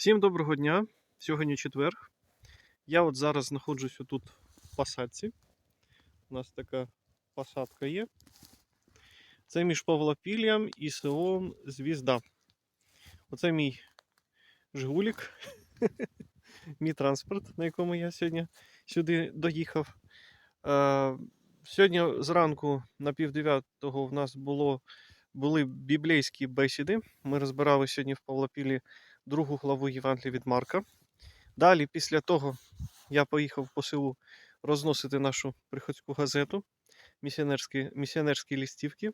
Всім доброго дня. Сьогодні четвер. Я от зараз знаходжусь тут в посадці. У нас така посадка є. Це між Павлопіллям і селом Звізда. Оце мій Жигулік, мій транспорт, на якому я сьогодні сюди доїхав. Е, Сьогодні зранку на півдев'ятого в нас було, були біблейські бесіди. Ми розбирали сьогодні в Павлопіллі другу главу Євангелія від Марка. Далі, після того, я поїхав по селу розносити нашу приходську газету, місіонерські, місіонерські лістівки,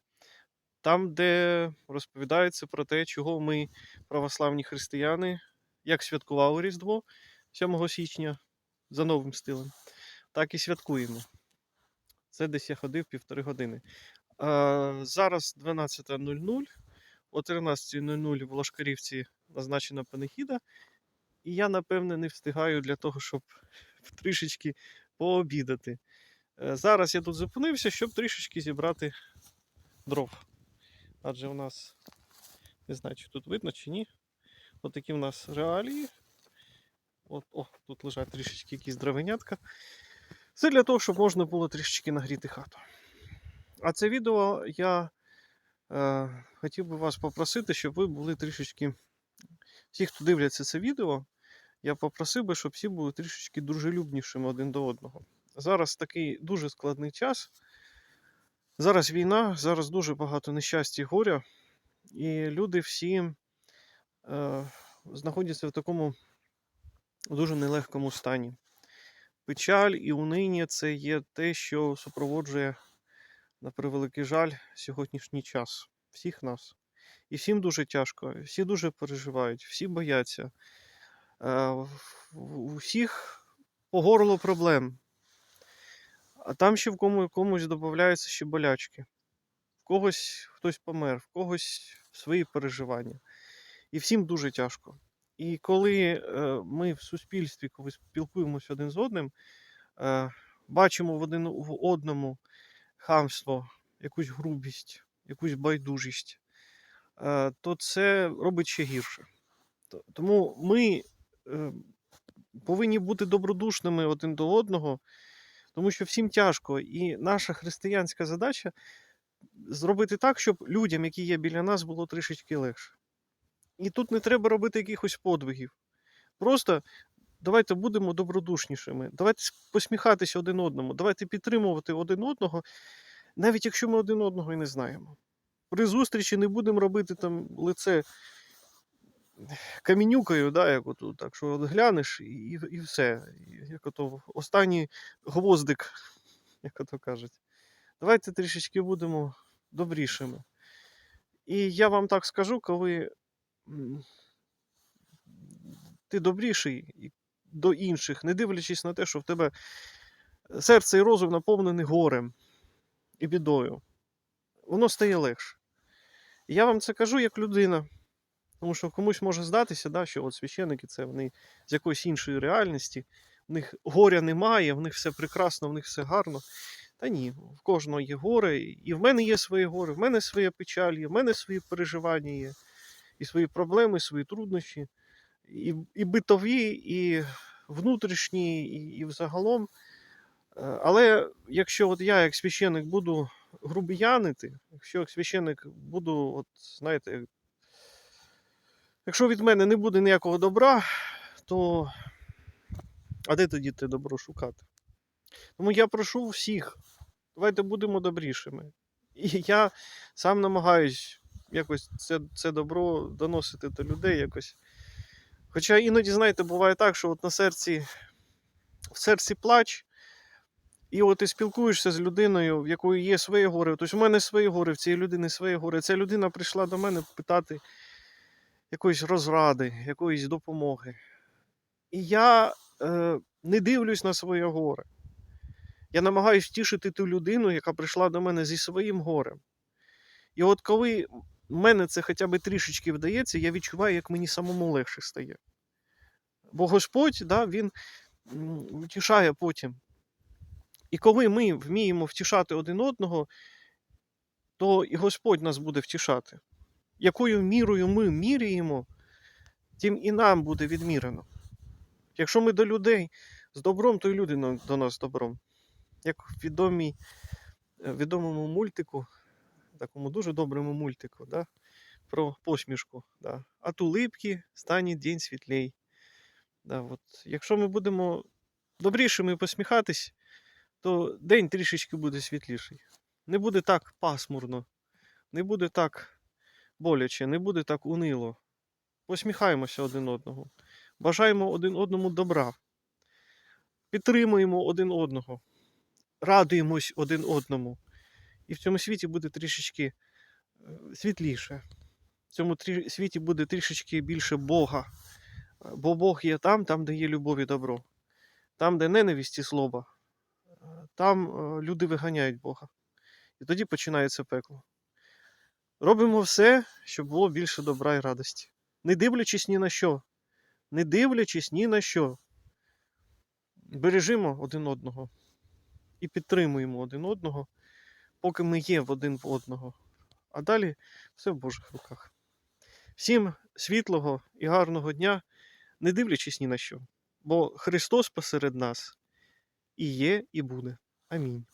там, де розповідається про те, чого ми, православні християни, як святкували Різдво 7 січня за новим стилем, так і святкуємо. Це десь я ходив півтори години. Зараз 12.00. О 13.00 в Лошкарівці назначена панихіда, і я, напевне, не встигаю для того, щоб трішечки пообідати. Е, Зараз я тут зупинився, щоб трішечки зібрати дров. Адже у нас, не знаю, чи тут видно, чи ні. От такі в нас реалії. От, о, тут лежать трішечки якісь дровенятка. Це для того, щоб можна було трішечки нагріти хату. А це відео я е, хотів би вас попросити, щоб ви були трішечки. Всі, хто дивляться це відео, я попросив би, щоб всі були трішечки дружелюбнішими один до одного. Зараз такий дуже складний час. Зараз війна, зараз дуже багато нещастя і горя, і люди всі е, знаходяться в такому дуже нелегкому стані. Печаль і униння це є те, що супроводжує, на превеликий жаль, сьогоднішній час всіх нас. І всім дуже тяжко, всі дуже переживають, всі бояться. Е, У всіх по горло проблем. А там ще в кому, комусь додаються ще болячки. В когось хтось помер, в когось свої переживання. І всім дуже тяжко. І коли е, ми в суспільстві, коли спілкуємося один з одним, е, бачимо в один в одному хамство, якусь грубість, якусь байдужість, е, то це робить ще гірше. Тому ми е, повинні бути добродушними один до одного, тому що всім тяжко. І наша християнська задача зробити так, щоб людям, які є біля нас, було трішечки легше. І тут не треба робити якихось подвигів. Просто давайте будемо добродушнішими, давайте посміхатися один одному, давайте підтримувати один одного, навіть якщо ми один одного і не знаємо. При зустрічі не будемо робити там лице камінюкою, да, як отут, так що от глянеш і, і все. Як ото останній гвоздик, як ото кажуть. Давайте трішечки будемо добрішими. І я вам так скажу, коли ти добріший до інших, не дивлячись на те, що в тебе серце і розум наповнений горем і бідою, воно стає легше. І я вам це кажу як людина. Тому що комусь може здатися, да, що от священники це вони з якоїсь іншої реальності, в них горя немає, в них все прекрасно, в них все гарно. Та ні, в кожного є горе, і в мене є своє горе, в мене своя печаль є, в мене свої переживання є, і свої проблеми, свої труднощі, і, і битові, і внутрішні, і, і взагалом. Е, Але якщо от я, як священик, буду грубіянити, якщо як священик буду, от, знаєте, Якщо від мене не буде ніякого добра, то а де тоді те добро шукати? Тому я прошу всіх, давайте будемо добрішими. І я сам намагаюсь якось це, це добро доносити до людей якось. Хоча іноді, знаєте, буває так, що от на серці, в серці плач, і от ти спілкуєшся з людиною, в якої є своє горе. Тобто у мене своє горе, в цієї людини своє горе. Ця людина прийшла до мене питати якоїсь розради, якоїсь допомоги. І я е, не дивлюсь на своє горе. Я намагаюся втішити ту людину, яка прийшла до мене зі своїм горем. І от коли в мене це хоча б трішечки вдається, я відчуваю, як мені самому легше стає. Бо Господь, да, Він втішає потім. І коли ми вміємо втішати один одного, то і Господь нас буде втішати якою мірою ми міряємо, тим і нам буде відмірено. Якщо ми до людей з добром, то й люди до нас з добром. Як в відомій, е, відомому мультику, такому дуже доброму мультику, да? про посмішку. Да? От улипки стане день світлей. Да, от. Якщо ми будемо добрішими посміхатись, то день трішечки буде світліший. Не буде так пасмурно, не буде так боляче, не буде так унило. Посміхаємося один одного, бажаємо один одному добра, підтримуємо один одного, радуємось один одному. І в цьому світі буде трішечки е, світліше. В цьому світі буде трішечки більше Бога. Бо Бог є там, там, де є любов і добро. Там, де ненависть і злоба, е, там е, люди виганяють Бога. І тоді починається пекло. Робимо все, щоб було більше добра і радості. Не дивлячись ні на що. Не дивлячись ні на що. Бережімо один одного і підтримуємо один одного, поки ми є в один в одного. А далі все в Божих руках. Всім світлого і гарного дня, не дивлячись ні на що. Бо Христос посеред нас і є, і буде. Амінь.